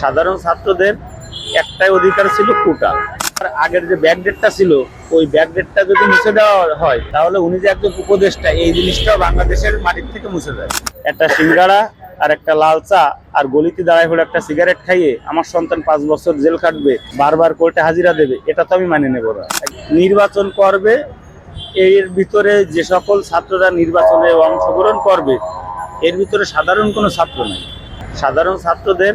সাধারণ ছাত্রদের একটাই অধিকার ছিল কোটা। আর আগের যে ব্যাকডেটটা ছিল, ওই ব্যাকডেটটা যদি মুছে দেওয়া হয়, তাহলে উনি যে একজন উপদেষ্টা, এই জিনিসটা বাংলাদেশের মাটির থেকে মুছে যায় একটা সিঙ্গাড়া আর একটা লাল চা আর গলিতে দাঁড়ায় হলো একটা সিগারেট খাইয়ে আমার সন্তান পাঁচ বছর জেল কাটবে বারবার কোর্টে হাজিরা দেবে, এটা তো আমি মানে নেব না। নির্বাচন করবে, এর ভিতরে যে সকল ছাত্ররা নির্বাচনে অংশগ্রহণ করবে, এর ভিতরে সাধারণ কোনো ছাত্র নেই। সাধারণ ছাত্রদের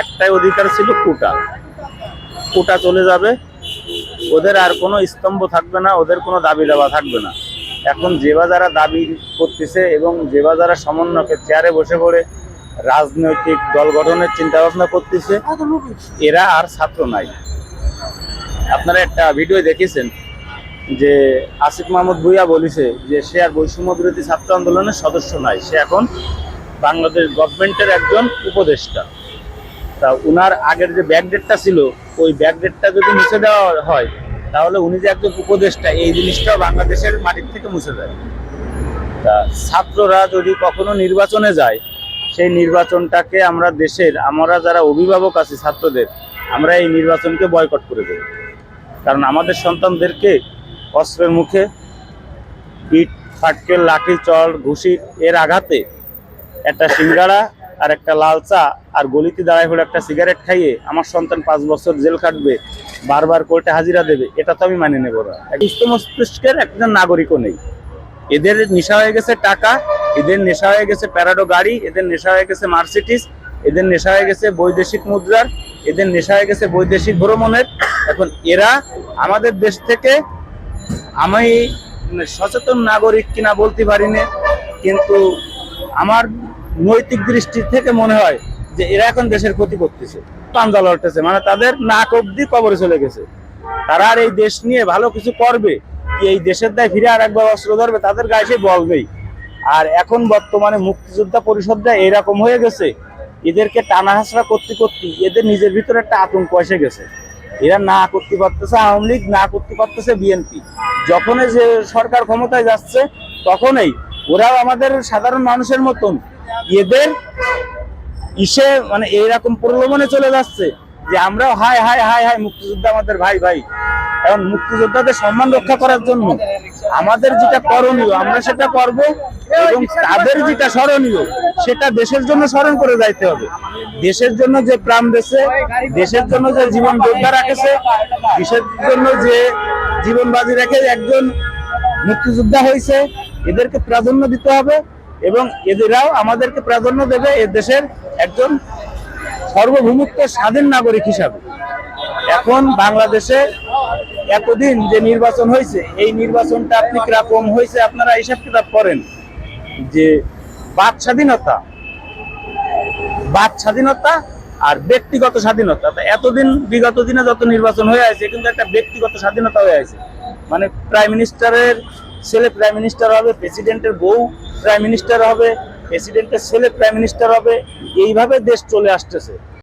একটাই অধিকার ছিল কোটা। কোটা চলে যাবে। ওদের আর কোনো স্তম্ভ থাকবে না, ওদের কোনো দাবি দেওয়া থাকবে না। এখন যেবা যারা দাবি করতেছে এবং যেবা যারা সমন্বয়কে চেয়ারে বসে পড়ে রাজনৈতিক দল গঠনের চিন্তা ভাবনা করতেছে, এরা আর ছাত্র নাই। আপনারা একটা ভিডিও দেখেছেন যে আসিফ মাহমুদ ভুইয়া বলেছে যে সে আর বৈষম্য বিরোধী ছাত্র আন্দোলনের সদস্য নাই। সে এখন বাংলাদেশ গভর্নমেন্টের একজন উপদেষ্টা। তা উনার আগের যে ব্যাকডেটটা ছিল, ওই ব্যাকডেটটা যদি মুছে দেওয়া হয়, তাহলে উনি যে একজন উপদেষ্টা, এই জিনিসটা বাংলাদেশের মাটির থেকে মুছে যায় তা ছাত্ররা যদি কখনো নির্বাচনে যায়, সেই নির্বাচনটাকে আমরা দেশের, আমরা যারা অভিভাবক আছি ছাত্রদের, আমরা এই নির্বাচনকে বয়কট করে দেব। কারণ আমাদের সন্তানদেরকে অস্ত্রের মুখে ইট ফাটকেল লাঠি, চল, ঘুষি, এর আঘাতে একটা সিঙ্গাড়া আর একটা লাল চা আর গলিতে দাঁড়ায় হলো একটা সিগারেট খাইয়ে আমার সন্তান পাঁচ বছর জেল কাটবে বারবার কোর্টে হাজিরা দেবে, এটা তো আমি মানে নেব না। সুস্থ মস্তিষ্কের একজন নাগরিকও নেই। এদের নেশা হয়ে গেছে টাকা, এদের নেশা হয়ে গেছে প্যারাডো গাড়ি, এদের নেশা হয়ে গেছে মার্সিডিস, এদের নেশা হয়ে গেছে বৈদেশিক মুদ্রার, এদের নেশা হয়ে গেছে বৈদেশিক ভ্রমণের। এখন এরা আমাদের দেশ থেকে, আমি সচেতন নাগরিক কিনা বলতে পারি না, কিন্তু আমার নৈতিক দৃষ্টি থেকে মনে হয় যে এরা এখন দেশের ক্ষতি করতেছে, পাঞ্জা লড়তেছে। মানে তাদের নাক অব্দি কবরে চলে গেছে। তারা আর এই দেশ নিয়ে ভালো কিছু করবে কি এই দেশের দায় ফিরে আর একবার অস্ত্র ধরবে, তাদের গায়ে সে বলবেই আর এখন বর্তমানে মুক্তিযোদ্ধা পরিষদটা এরকম হয়ে গেছে, এদেরকে টানা হাসরা করতে করতে এদের নিজের ভিতরে একটা আতঙ্ক এসে গেছে। এরা না করতে পারতেছে আওয়ামী লীগ, না করতে পারতেছে বিএনপি। যখনই যে সরকার ক্ষমতায় যাচ্ছে, তখনই ওরাও আমাদের সাধারণ মানুষের মতন এদের ইসে মানে এইরকম প্রলোভনে চলে যাচ্ছে যে আমরাও হাই হাই হাই হাই মুক্তিযোদ্ধা আমাদের ভাই ভাই। এখন মুক্তিযোদ্ধাদের সম্মান রক্ষা করার জন্য আমাদের যেটা করণীয়, আমরা সেটা করব এবং তাদের যেটা স্মরণীয়, সেটা দেশের জন্য স্মরণ করে যাইতে হবে। দেশের জন্য যে প্রাণ দেশে দেশের জন্য যে জীবন যোদ্ধা রাখেছে, দেশের জন্য যে জীবন বাজি রেখে একজন মুক্তিযোদ্ধা হয়েছে, এদেরকে প্রাধান্য দিতে হবে। এবং এদেরাও আমাদেরকে প্রাধান্য দেবে এ দেশের একজন সর্বভৌমত্ব স্বাধীন নাগরিক হিসাবে। এখন বাংলাদেশে এতদিন যে নির্বাচন হয়েছে, এই নির্বাচনটা আপনি কীরকম হয়েছে আপনারা হিসাব কিতাব করেন যে বাক স্বাধীনতা বাক স্বাধীনতা আর ব্যক্তিগত স্বাধীনতা। এতদিন, বিগত দিনে যত নির্বাচন হয়ে আছে, কিন্তু একটা ব্যক্তিগত স্বাধীনতা হয়ে আছে। মানে প্রাইম মিনিস্টারের ছেলে প্রাইম মিনিস্টার হবে প্রেসিডেন্টের বউ প্রাইম মিনিস্টার হবে প্রেসিডেন্টের ছেলে প্রাইম মিনিস্টার হবে, এইভাবে দেশ চলে আসতেছে।